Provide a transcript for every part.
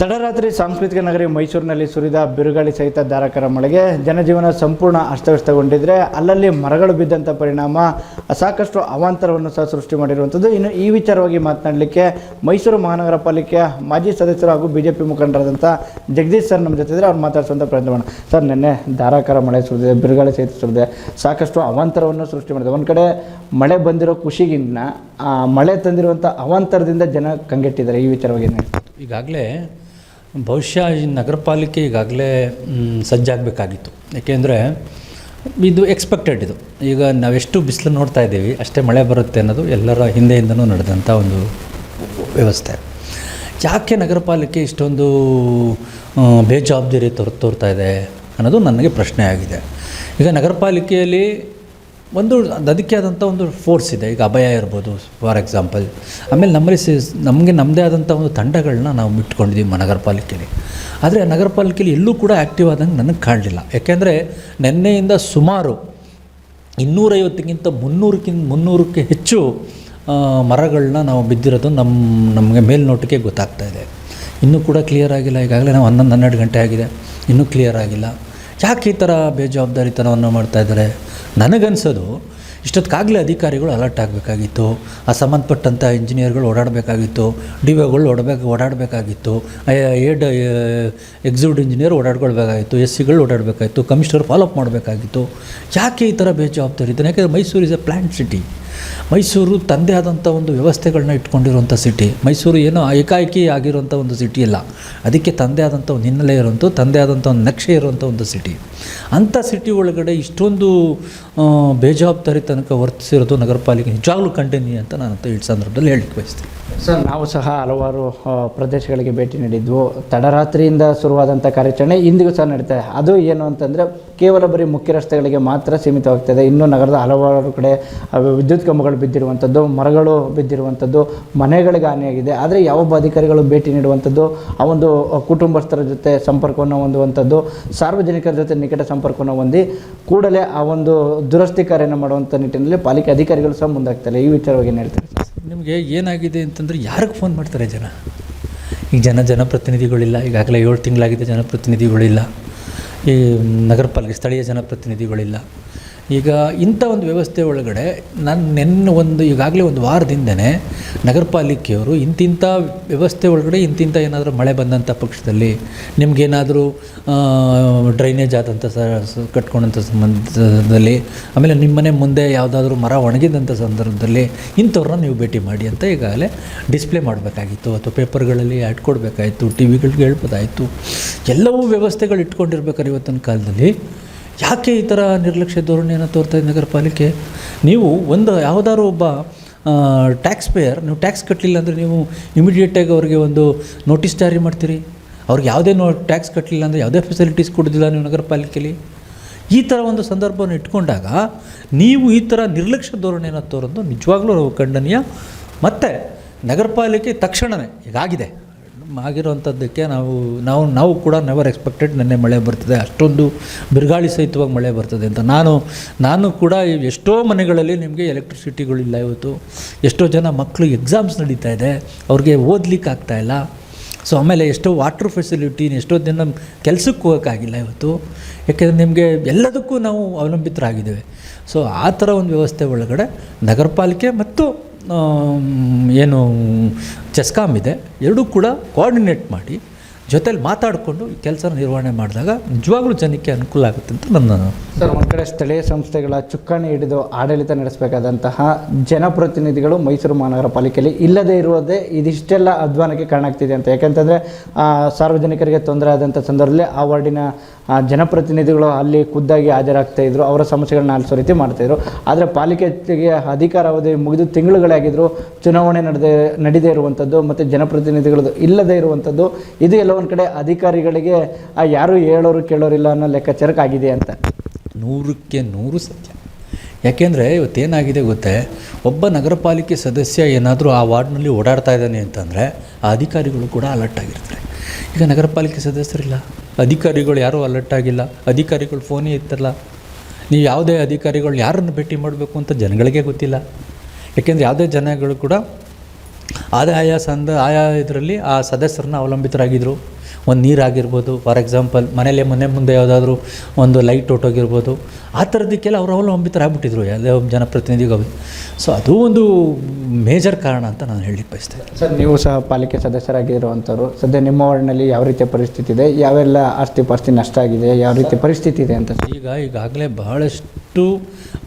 ತಡರಾತ್ರಿ ಸಾಂಸ್ಕೃತಿಕ ನಗರಿ ಮೈಸೂರಿನಲ್ಲಿ ಸುರಿದ ಬಿರುಗಾಳಿ ಸಹಿತ ಧಾರಾಕಾರ ಮಳೆಗೆ ಜನಜೀವನ ಸಂಪೂರ್ಣ ಅಸ್ತವ್ಯಸ್ತಗೊಂಡಿದ್ರೆ ಅಲ್ಲಲ್ಲಿ ಮರಗಳು ಬಿದ್ದಂಥ ಪರಿಣಾಮ ಸಾಕಷ್ಟು ಅವಾಂತರವನ್ನು ಸಹ ಸೃಷ್ಟಿ ಮಾಡಿರುವಂಥದ್ದು. ಇನ್ನು ಈ ವಿಚಾರವಾಗಿ ಮಾತನಾಡಲಿಕ್ಕೆ ಮೈಸೂರು ಮಹಾನಗರ ಪಾಲಿಕೆ ಮಾಜಿ ಸದಸ್ಯರು ಹಾಗೂ ಬಿ ಜೆ ಪಿ ಮುಖಂಡರಾದಂಥ ಜಗದೀಶ್ ಸರ್ ನಮ್ಮ ಜೊತೆ ಇದ್ದರೆ. ಅವ್ರು ಮಾತಾಡಿಸುವಂಥ ಪ್ರಯತ್ನ ಮಾಡೋಣ. ಸರ್, ನಿನ್ನೆ ಧಾರಾಕಾರ ಮಳೆ ಸುರಿದಿದೆ, ಬಿರುಗಾಳಿ ಸಹಿತ ಸುರಿದಿದೆ. ಸಾಕಷ್ಟು ಅವಾಂತರವನ್ನು ಸೃಷ್ಟಿ ಮಾಡಿದೆ. ಒಂದು ಕಡೆ ಮಳೆ ಬಂದಿರೋ ಖುಷಿಗಿನ್ನ ಮಳೆ ತಂದಿರುವಂಥ ಅವಾಂತರದಿಂದ ಜನ ಕಂಗೆಟ್ಟಿದ್ದಾರೆ. ಈ ವಿಚಾರವಾಗಿ? ಈಗಾಗಲೇ ಬಹುಶಃ ಈ ನಗರ ಪಾಲಿಕೆ ಈಗಾಗಲೇ ಸಜ್ಜಾಗಬೇಕಾಗಿತ್ತು. ಏಕೆಂದರೆ ಇದು ಎಕ್ಸ್ಪೆಕ್ಟೆಡ್ ಇದು. ಈಗ ನಾವೆಷ್ಟು ಬಿಸಿಲು ನೋಡ್ತಾ ಇದ್ದೀವಿ, ಅಷ್ಟೇ ಮಳೆ ಬರುತ್ತೆ ಅನ್ನೋದು ಎಲ್ಲರ ಹಿಂದೆಯಿಂದನೂ ನಡೆದಂಥ ಒಂದು ವ್ಯವಸ್ಥೆ. ಯಾಕೆ ನಗರ ಪಾಲಿಕೆ ಇಷ್ಟೊಂದು ಬೇಜವಾಬ್ದಾರಿ ತೋರ್, ತೋರ್ತಾ ಇದೆ ಅನ್ನೋದು ನನಗೆ ಪ್ರಶ್ನೆ ಆಗಿದೆ ಈಗ ನಗರ ಪಾಲಿಕೆಯಲ್ಲಿ ಒಂದು ಅದಕ್ಕೆ ಆದಂಥ ಒಂದು ಫೋರ್ಸ್ ಇದೆ. ಈಗ ಅಭಯ ಇರ್ಬೋದು ಫಾರ್ ಎಕ್ಸಾಂಪಲ್ ಆಮೇಲೆ ನಮ್ಮಲ್ಲಿ ನಮಗೆ ನಮ್ಮದೇ ಆದಂಥ ಒಂದು ತಂಡಗಳನ್ನ ನಾವು ಇಟ್ಕೊಂಡಿದ್ದೀವಿ ಮ- ನಗರ ಆದರೆ ನಗರ ಎಲ್ಲೂ ಕೂಡ ಆ್ಯಕ್ಟಿವ್ ಆದಂಗೆ ನನಗೆ ಕಾಣಲಿಲ್ಲ. ಯಾಕೆಂದರೆ ನಿನ್ನೆಯಿಂದ ಸುಮಾರು ಇನ್ನೂರೈವತ್ತಕ್ಕಿಂತ ಮುನ್ನೂರಕ್ಕಿಂತ, ಮುನ್ನೂರಕ್ಕೆ ಹೆಚ್ಚು ಮರಗಳನ್ನ ನಾವು ಬಿದ್ದಿರೋದು ನಮ್ಮ ನಮಗೆ ಮೇಲ್ನೋಟಕ್ಕೆ ಗೊತ್ತಾಗ್ತಾ ಇದೆ. ಇನ್ನೂ ಕೂಡ ಕ್ಲಿಯರ್ ಆಗಿಲ್ಲ. ಈಗಾಗಲೇ ನಾವು ಹನ್ನೊಂದು, ಹನ್ನೆರಡು ಗಂಟೆ ಆಗಿದೆ. ಇನ್ನೂ ಕ್ಲಿಯರ್ ಆಗಿಲ್ಲ. ಯಾಕೆ ಈ ಥರ ಬೇಜವಾಬ್ದಾರಿತನವನ್ನು ಮಾಡ್ತಾ ಇದ್ದಾರೆ? ನನಗನ್ಸೋದು ಇಷ್ಟೊತ್ತಾಗಲೇ ಅಧಿಕಾರಿಗಳು ಅಲರ್ಟ್ ಆಗಬೇಕಾಗಿತ್ತು, ಆ ಸಂಬಂಧಪಟ್ಟಂಥ ಇಂಜಿನಿಯರ್ಗಳು ಓಡಾಡಬೇಕಾಗಿತ್ತು ಡಿ ಒಗಳು ಓಡಬೇಕು, ಓಡಾಡಬೇಕಾಗಿತ್ತು ಏಡ್ ಎಕ್ಸಿಕ್ಯೂಟಿವ್ ಇಂಜಿನಿಯರ್ ಓಡಾಡ್ಕೊಳ್ಬೇಕಾಗಿತ್ತು ಎಸ್ ಸಿಗಳು ಓಡಾಡಬೇಕಾಗಿತ್ತು ಕಮಿಷನರ್ ಫಾಲೋಅಪ್ ಮಾಡಬೇಕಾಗಿತ್ತು. ಯಾಕೆ ಈ ಥರ ಬೇಜವಾಬ್ದಾರಿ ಇತ್ತು? ಯಾಕೆಂದರೆ Mysuru is a planned city Mysuru ತಂದೆ ಆದಂಥ ಒಂದು ವ್ಯವಸ್ಥೆಗಳನ್ನ ಇಟ್ಕೊಂಡಿರುವಂಥ ಸಿಟಿ ಮೈಸೂರು ಏನೋ ಏಕಾಏಕಿ ಆಗಿರುವಂಥ ಒಂದು ಸಿಟಿ ಇಲ್ಲ ಅದಕ್ಕೆ ತಂದೆ ಆದಂಥ ಒಂದು ಹಿನ್ನೆಲೆ ಇರುವಂಥ ತಂದೆ ಆದಂಥ ಒಂದು ನಕ್ಷೆ ಇರುವಂಥ ಒಂದು ಸಿಟಿ ಅಂಥ ಸಿಟಿ ಒಳಗಡೆ ಇಷ್ಟೊಂದು ಬೇಜವಾಬ್ದಾರಿ ತನಕ ವರ್ತಿಸಿರೋದು ನಗರ ಪಾಲಿಕೆ ನಿಜವಾಗ್ಲೂ ಖಂಡನೀಯ ಅಂತ ನಾನು ಈ ಸಂದರ್ಭದಲ್ಲಿ ಹೇಳಲಿಕ್ಕೆ ಬಯಸ್ತೀನಿ. ಸರ್, ನಾವು ಸಹ ಹಲವಾರು ಪ್ರದೇಶಗಳಿಗೆ ಭೇಟಿ ನೀಡಿದ್ವು. ತಡರಾತ್ರಿಯಿಂದ ಶುರುವಾದಂಥ ಕಾರ್ಯಾಚರಣೆ ಇಂದಿಗೂ ಸಹ ನಡೀತಾ ಇದೆ. ಅದು ಏನು ಅಂತಂದರೆ, ಕೇವಲ ಬರೀ ಮುಖ್ಯ ರಸ್ತೆಗಳಿಗೆ ಮಾತ್ರ ಸೀಮಿತವಾಗ್ತದೆ. ಇನ್ನೂ ನಗರದ ಹಲವಾರು ಕಡೆ ವಿದ್ಯುತ್ ಕಂಬಗಳು ಬಿದ್ದಿರುವಂಥದ್ದು ಮರಗಳು ಬಿದ್ದಿರುವಂಥದ್ದು ಮನೆಗಳಿಗೆ ಹಾನಿಯಾಗಿದೆ. ಆದರೆ ಯಾವೊಬ್ಬ ಅಧಿಕಾರಿಗಳು ಭೇಟಿ ನೀಡುವಂಥದ್ದು ಆ ಒಂದು ಕುಟುಂಬಸ್ಥರ ಜೊತೆ ಸಂಪರ್ಕವನ್ನು ಹೊಂದುವಂಥದ್ದು ಸಾರ್ವಜನಿಕರ ಜೊತೆ ನಿಕಟ ಸಂಪರ್ಕವನ್ನು ಹೊಂದಿ, ಕೂಡಲೇ ಆ ಒಂದು ದುರಸ್ತಿ ಕಾರ್ಯನ ಮಾಡುವಂಥ ನಿಟ್ಟಿನಲ್ಲಿ ಪಾಲಿಕೆ ಅಧಿಕಾರಿಗಳು ಸಹ ಮುಂದಾಗ್ತಾರೆ ಈ ವಿಚಾರವಾಗಿ ಏನು ಹೇಳ್ತಾರೆ ನಿಮಗೆ ಏನಾಗಿದೆ ಅಂತಂದರೆ ಯಾರಿಗೆ ಫೋನ್ ಮಾಡ್ತಾರೆ ಜನ? ಈಗ ಜನ ಜನಪ್ರತಿನಿಧಿಗಳಿಲ್ಲ, ಈಗಾಗಲೇ ಏಳು ತಿಂಗಳಾಗಿದೆ ಜನಪ್ರತಿನಿಧಿಗಳಿಲ್ಲ. ಈ ನಗರ ಪಾಲಿಕೆ ಸ್ಥಳೀಯ ಜನಪ್ರತಿನಿಧಿಗಳಿಲ್ಲ. ಈಗ ಇಂಥ ಒಂದು ವ್ಯವಸ್ಥೆ ಒಳಗಡೆ ನಾನು ನೆನ್ನೆ ಒಂದು ಈಗಾಗಲೇ ಒಂದು ವಾರದಿಂದನೇ ನಗರ ಪಾಲಿಕೆಯವರು ಇಂತಿಂಥ ವ್ಯವಸ್ಥೆ ಒಳಗಡೆ ಇಂತಿಂಥ ಏನಾದರೂ ಮಳೆ ಬಂದಂಥ ಪಕ್ಷದಲ್ಲಿ ನಿಮಗೇನಾದರೂ ಡ್ರೈನೇಜ್ ಆದಂಥ ಸ- ಕಟ್ಕೊಂಡಂಥ ಸಂಬಂಧದಲ್ಲಿ, ಆಮೇಲೆ ನಿಮ್ಮನೆ ಮುಂದೆ ಯಾವುದಾದ್ರೂ ಮರ ಒಣಗಿದಂಥ ಸಂದರ್ಭದಲ್ಲಿ ಇಂಥವ್ರನ್ನ ನೀವು ಭೇಟಿ ಮಾಡಿ ಅಂತ ಈಗಾಗಲೇ ಡಿಸ್ಪ್ಲೇ ಮಾಡಬೇಕಾಗಿತ್ತು ಅಥವಾ ಪೇಪರ್ಗಳಲ್ಲಿ ಆ್ಯಡ್ ಕೊಡಬೇಕಾಯಿತು, ಟಿ ವಿಗಳಿಗೆ ಹೇಳ್ಬೋದಾಯಿತು. ಎಲ್ಲವೂ ವ್ಯವಸ್ಥೆಗಳು ಇಟ್ಕೊಂಡಿರ್ಬೇಕಾದ್ರೆ ಇವತ್ತಿನ ಕಾಲದಲ್ಲಿ ಯಾಕೆ ಈ ಥರ ನಿರ್ಲಕ್ಷ್ಯ ಧೋರಣೆಯನ್ನು ತೋರ್ತಾ ಇದೆ ನಗರ ಪಾಲಿಕೆ ನೀವು ಒಂದು ಯಾವುದಾದ್ರು ಒಬ್ಬ ಟ್ಯಾಕ್ಸ್ ಪೇಯರ್ ನೀವು ಟ್ಯಾಕ್ಸ್ ಕಟ್ಟಲಿಲ್ಲ ಅಂದರೆ ನೀವು ಇಮಿಡಿಯೇಟಾಗಿ ಅವರಿಗೆ ಒಂದು ನೋಟಿಸ್ ಜಾರಿ ಮಾಡ್ತೀರಿ? ಅವ್ರಿಗೆ ಯಾವುದೇ ನೋ ಟ್ಯಾಕ್ಸ್ ಕಟ್ಟಲಿಲ್ಲ ಅಂದರೆ ಯಾವುದೇ ಫೆಸಿಲಿಟೀಸ್ ಕೊಡೋದಿಲ್ಲ ನೀವು ನಗರ ಪಾಲಿಕೆಯಲ್ಲಿ ಈ ಥರ ಒಂದು ಸಂದರ್ಭವನ್ನು ಇಟ್ಕೊಂಡಾಗ ನೀವು ಈ ಥರ ನಿರ್ಲಕ್ಷ್ಯ ಧೋರಣೆಯನ್ನು ತೋರೋದು ನಿಜವಾಗ್ಲೂ ಖಂಡನೀಯ. ಮತ್ತು ನಗರಪಾಲಿಕೆ ತಕ್ಷಣವೇ ಈಗಾಗಿದೆ ಆಗಿರೋವಂಥದ್ದಕ್ಕೆ ನಾವು ನಾವು ನಾವು ಕೂಡ ನೆವರ್ ಎಕ್ಸ್ಪೆಕ್ಟೆಡ್ ನೆನ್ನೆ ಮಳೆ ಬರ್ತದೆ. ಅಷ್ಟೊಂದು ಬಿರುಗಾಳಿ ಸಹಿತವಾಗಿ ಮಳೆ ಬರ್ತದೆ ಅಂತ. ನಾನು ನಾನು ಕೂಡ ಎಷ್ಟೋ ಮನೆಗಳಲ್ಲಿ ನಿಮಗೆ ಎಲೆಕ್ಟ್ರಿಸಿಟಿಗಳಿಲ್ಲ ಇವತ್ತು. ಎಷ್ಟೋ ಜನ ಮಕ್ಕಳು ಎಕ್ಸಾಮ್ಸ್ ನಡೀತಾ ಇದೆ. ಅವ್ರಿಗೆ ಓದ್ಲಿಕ್ಕೆ ಆಗ್ತಾಯಿಲ್ಲ ಸೊ ಆಮೇಲೆ ಎಷ್ಟೋ ವಾಟ್ರ್ ಫೆಸಿಲಿಟಿ ಎಷ್ಟೋ ದಿನ ಕೆಲಸಕ್ಕೆ ಹೋಗೋಕ್ಕಾಗಿಲ್ಲ ಇವತ್ತು. ಯಾಕೆಂದರೆ ನಿಮಗೆ ಎಲ್ಲದಕ್ಕೂ ನಾವು ಅವಲಂಬಿತರಾಗಿದ್ದೇವೆ. ಸೊ ಆ ಥರ ಒಂದು ವ್ಯವಸ್ಥೆ ಒಳಗಡೆ ನಗರ ಪಾಲಿಕೆ ಮತ್ತು ಏನು ಚೆಸ್ಕಾಮ್ ಇದೆ. ಎರಡೂ ಕೂಡ ಕೋಆರ್ಡಿನೇಟ್ ಮಾಡಿ ಜೊತೆಲಿ ಮಾತಾಡಿಕೊಂಡು ಕೆಲಸ ನಿರ್ವಹಣೆ ಮಾಡಿದಾಗ ನಿಜವಾಗ್ಲೂ ಜನಕ್ಕೆ ಅನುಕೂಲ ಆಗುತ್ತೆ ಅಂತ ನನ್ನ ಸರ್, ಒಂದು ಕಡೆ ಸ್ಥಳೀಯ ಸಂಸ್ಥೆಗಳ ಚುಕ್ಕಾಣಿ ಹಿಡಿದು ಆಡಳಿತ ನಡೆಸಬೇಕಾದಂತಹ ಜನಪ್ರತಿನಿಧಿಗಳು ಮೈಸೂರು ಮಹಾನಗರ ಪಾಲಿಕೆಯಲ್ಲಿ ಇಲ್ಲದೇ ಇರುವುದೇ ಇದಿಷ್ಟೆಲ್ಲ ಅಧ್ವಾನಕ್ಕೆ ಕಾರಣ ಆಗ್ತಿದೆ ಅಂತ. ಯಾಕಂತಂದರೆ ಸಾರ್ವಜನಿಕರಿಗೆ ತೊಂದರೆ ಆದಂಥ ಸಂದರ್ಭದಲ್ಲಿ ಆ ವಾರ್ಡಿನ ಜನಪ್ರತಿನಿಧಿಗಳು ಅಲ್ಲಿ ಖುದ್ದಾಗಿ ಹಾಜರಾಗ್ತಾ ಇದ್ರು, ಅವರ ಸಮಸ್ಯೆಗಳನ್ನ ಆಲಿಸೋ ರೀತಿ ಮಾಡ್ತಾಯಿದ್ರು ಆದರೆ ಪಾಲಿಕೆಗೆ ಅಧಿಕಾರ ಅವಧಿ ಮುಗಿದು ತಿಂಗಳುಗಳೇ ಆಗಿದ್ರು, ಚುನಾವಣೆ ನಡೆದೇ, ನಡೀದೇ ಇರುವಂಥದ್ದು ಮತ್ತು ಜನಪ್ರತಿನಿಧಿಗಳದ್ದು ಇಲ್ಲದೇ ಇರುವಂಥದ್ದು ಇದು ಎಲ್ಲ ಒಂದು ಕಡೆ ಅಧಿಕಾರಿಗಳಿಗೆ ಯಾರು ಹೇಳೋರು ಕೇಳೋರಿಲ್ಲ ಅನ್ನೋ ಲೆಕ್ಕಾಚಾರಕ್ಕಾಗಿದೆ ಅಂತ. ನೂರಕ್ಕೆ ನೂರು ಸತ್ಯ. ಯಾಕೆಂದರೆ ಇವತ್ತೇನಾಗಿದೆ ಗೊತ್ತೇ? ಒಬ್ಬ ನಗರ ಪಾಲಿಕೆ ಸದಸ್ಯ ಏನಾದರೂ ಆ ವಾರ್ಡ್ನಲ್ಲಿ ಓಡಾಡ್ತಾ ಇದ್ದಾನೆ ಅಂತಂದರೆ ಆ ಅಧಿಕಾರಿಗಳು ಕೂಡ ಅಲರ್ಟ್ ಆಗಿರ್ತಾರೆ. ಈಗ ನಗರ ಪಾಲಿಕೆ ಸದಸ್ಯರಿಲ್ಲ. ಅಧಿಕಾರಿಗಳು ಯಾರೂ ಅಲರ್ಟ್ ಆಗಿಲ್ಲ. ಅಧಿಕಾರಿಗಳು ಫೋನೇ ಇತ್ತಲ್ಲ. ನೀವು ಯಾವುದೇ ಅಧಿಕಾರಿಗಳು ಯಾರನ್ನು ಭೇಟಿ ಮಾಡಬೇಕು ಅಂತ ಜನಗಳಿಗೆ ಗೊತ್ತಿಲ್ಲ. ಯಾಕೆಂದರೆ ಯಾವುದೇ ಜನಗಳು ಕೂಡ ಆದಾಯ ಸಂದ ಆಯಾ ಇದರಲ್ಲಿ ಆ ಸದಸ್ಯರನ್ನ ಅವಲಂಬಿತರಾಗಿದ್ದರು ಒಂದು ನೀರಾಗಿರ್ಬೋದು. ಫಾರ್ ಎಕ್ಸಾಂಪಲ್ ಮನೇಲೆ ಮನೆ ಮುಂದೆ ಯಾವುದಾದ್ರೂ ಒಂದು ಲೈಟ್ ಹೊಟ್ಟೋಗಿರ್ಬೋದು ಆ ಥರದಕ್ಕೆಲ್ಲ ಅವರು ಅವಲಂಬಿತರಾಗ್ಬಿಟ್ಟಿದ್ರು ಯಾವುದೇ ಒಬ್ಬ ಜನಪ್ರತಿನಿಧಿಗಳು ಸೊ ಅದು ಒಂದು ಮೇಜರ್ ಕಾರಣ ಅಂತ ನಾನು ಹೇಳಲಿಕ್ಕೆ ಬಯಸ್ತೇನೆ. ಸರ್ ನೀವು ಸಹ ಪಾಲಿಕೆ ಸದಸ್ಯರಾಗಿರುವಂಥವ್ರು. ಸದ್ಯ ನಿಮ್ಮ ವಾರ್ಡ್ನಲ್ಲಿ ಯಾವ ರೀತಿಯ ಪರಿಸ್ಥಿತಿ ಇದೆ? ಯಾವೆಲ್ಲ ಆಸ್ತಿ ಪಾಸ್ತಿ ನಷ್ಟ ಆಗಿದೆ? ಯಾವ ರೀತಿ ಪರಿಸ್ಥಿತಿ ಇದೆ ಅಂತ ಈಗ ಈಗಾಗಲೇ ಬಹಳಷ್ಟು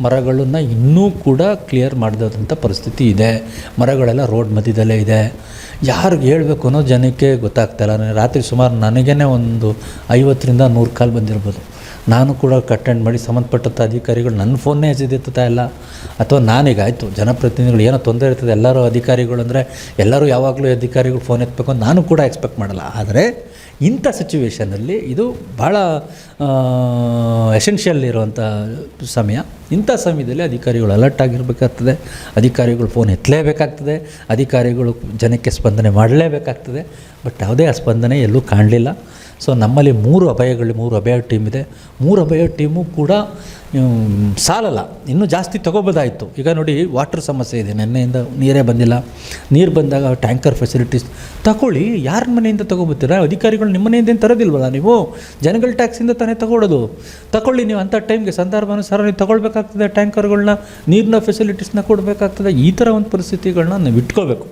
ಮರಗಳನ್ನು ಇನ್ನೂ ಕೂಡ ಕ್ಲಿಯರ್ ಮಾಡಿದಂಥ ಪರಿಸ್ಥಿತಿ ಇದೆ. ಮರಗಳೆಲ್ಲ ರೋಡ್ ಮಧ್ಯದಲ್ಲೇ ಇದೆ. ಯಾರಿಗೆ ಹೇಳಬೇಕು ಅನ್ನೋ ಜನಕ್ಕೆ ಗೊತ್ತಾಗ್ತಾಯಿಲ್ಲ ರಾತ್ರಿ ಸುಮಾರು ನನಗೇ ಒಂದು ಐವತ್ತರಿಂದ ನೂರು ಕಾಲ್ ಬಂದಿರ್ಬೋದು. ನಾನು ಕೂಡ ಅಟೆಂಡ್ ಮಾಡಿ ಸಂಬಂಧಪಟ್ಟಂಥ ಅಧಿಕಾರಿಗಳು ನನ್ನ ಫೋನ್ನೇ ಎತ್ತಿತ್ತಾ ಇಲ್ಲ. ಅಥವಾ ನಾನೀಗಾಯಿತು ಜನಪ್ರತಿನಿಧಿಗಳು ಏನೋ ತೊಂದರೆ ಇರ್ತದೆ, ಎಲ್ಲರೂ ಅಧಿಕಾರಿಗಳು ಅಂದರೆ ಎಲ್ಲರೂ ಯಾವಾಗಲೂ ಅಧಿಕಾರಿಗಳು ಫೋನ್ ಎತ್ತಬೇಕು ಅಂತ ನಾನು ಕೂಡ ಎಕ್ಸ್ಪೆಕ್ಟ್ ಮಾಡಲ್ಲ. ಆದರೆ ಇಂಥ ಸಿಚುವೇಷನಲ್ಲಿ ಇದು ಭಾಳ ಎಸೆನ್ಷಿಯಲ್ ಇರುವಂಥ ಸಮಯ. ಇಂಥ ಸಮಯದಲ್ಲಿ ಅಧಿಕಾರಿಗಳು ಅಲರ್ಟ್ ಆಗಿರಬೇಕಾಗ್ತದೆ, ಅಧಿಕಾರಿಗಳು ಫೋನ್ ಎತ್ತಲೇಬೇಕಾಗ್ತದೆ, ಅಧಿಕಾರಿಗಳು ಜನಕ್ಕೆ ಸ್ಪಂದನೆ ಮಾಡಲೇಬೇಕಾಗ್ತದೆ ಬಟ್ ಯಾವುದೇ ಆ ಸ್ಪಂದನೆ ಎಲ್ಲೂ ಕಾಣಲಿಲ್ಲ. ಸೊ ನಮ್ಮಲ್ಲಿ ಮೂರು ಅಭಯಗಳು, ಮೂರು ಅಭಯ ಟೀಮ್ ಇದೆ. ಮೂರು ಅಭಯ ಟೀಮು ಕೂಡ ಸಾಲಲ್ಲ. ಇನ್ನೂ ಜಾಸ್ತಿ ತೊಗೋಬೋದಾಯಿತು. ಈಗ ನೋಡಿ ವಾಟರ್ ಸಮಸ್ಯೆ ಇದೆ. ನಿನ್ನೆಯಿಂದ ನೀರೇ ಬಂದಿಲ್ಲ. ನೀರು ಬಂದಾಗ ಟ್ಯಾಂಕರ್ ಫೆಸಿಲಿಟೀಸ್ ತಗೊಳ್ಳಿ ಯಾರ ಮನೆಯಿಂದ ತೊಗೊಬತ್ತೀರಾ? ಅಧಿಕಾರಿಗಳು ನಿಮ್ಮ ಮನೆಯಿಂದ ತರೋದಿಲ್ವಲ್ಲ ನೀವು? ಜನಗಳ ಟ್ಯಾಕ್ಸಿಂದ ತಾನೇ ತಗೊಳ್ಳೋದು ತಗೊಳ್ಳಿ ನೀವು ಅಂಥ ಟೈಮ್ಗೆ ಸಂದರ್ಭಾನುಸಾರ ನೀವು ತಗೊಳ್ಬೇಕಾಗ್ತದೆ ಟ್ಯಾಂಕರ್ಗಳನ್ನ ನೀರಿನ ಫೆಸಿಲಿಟೀಸ್ನ ಕೊಡಬೇಕಾಗ್ತದೆ. ಈ ಥರ ಒಂದು ಪರಿಸ್ಥಿತಿಗಳನ್ನ ನೀವು ಇಟ್ಕೋಬೇಕು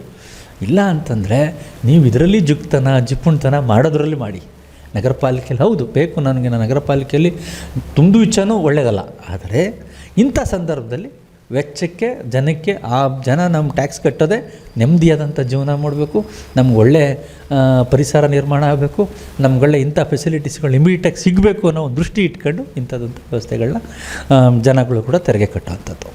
ಇಲ್ಲ ಅಂತಂದರೆ, ನೀವು ಇದರಲ್ಲಿ ಜುಗ್ತನ ಜಿಪುಣ್ತನ ಮಾಡೋದ್ರಲ್ಲಿ ಮಾಡಿ. ನಗರ ಪಾಲಿಕೆಯಲ್ಲಿ ಹೌದು, ಬೇಕು ನನಗೆ ನಗರ ಪಾಲಿಕೆಯಲ್ಲಿ ತುಂಬ ವೆಚ್ಚನೂ ಒಳ್ಳೆಯದಲ್ಲ ಆದರೆ ಇಂಥ ಸಂದರ್ಭದಲ್ಲಿ ವೆಚ್ಚಕ್ಕೆ, ಜನಕ್ಕೆ, ಆ ಜನ ನಮ್ಮ ಟ್ಯಾಕ್ಸ್ ಕಟ್ಟೋದೆ ನೆಮ್ಮದಿಯಾದಂಥ ಜೀವನ ಮಾಡಬೇಕು, ನಮ್ಗೆ ಒಳ್ಳೆ ಪರಿಸರ ನಿರ್ಮಾಣ ಆಗಬೇಕು ನಮ್ಗೊಳ್ಳೆ ಇಂಥ ಫೆಸಿಲಿಟೀಸ್ಗಳು ಇಮಿಡಿಯೇಟಾಗಿ ಸಿಗಬೇಕು ಅನ್ನೋ ಒಂದು ದೃಷ್ಟಿ ಇಟ್ಕೊಂಡು ಇಂಥದ್ದಂಥ ವ್ಯವಸ್ಥೆಗಳನ್ನ ಜನಗಳು ಕೂಡ ತೆರಿಗೆ ಕಟ್ಟುವಂಥದ್ದು.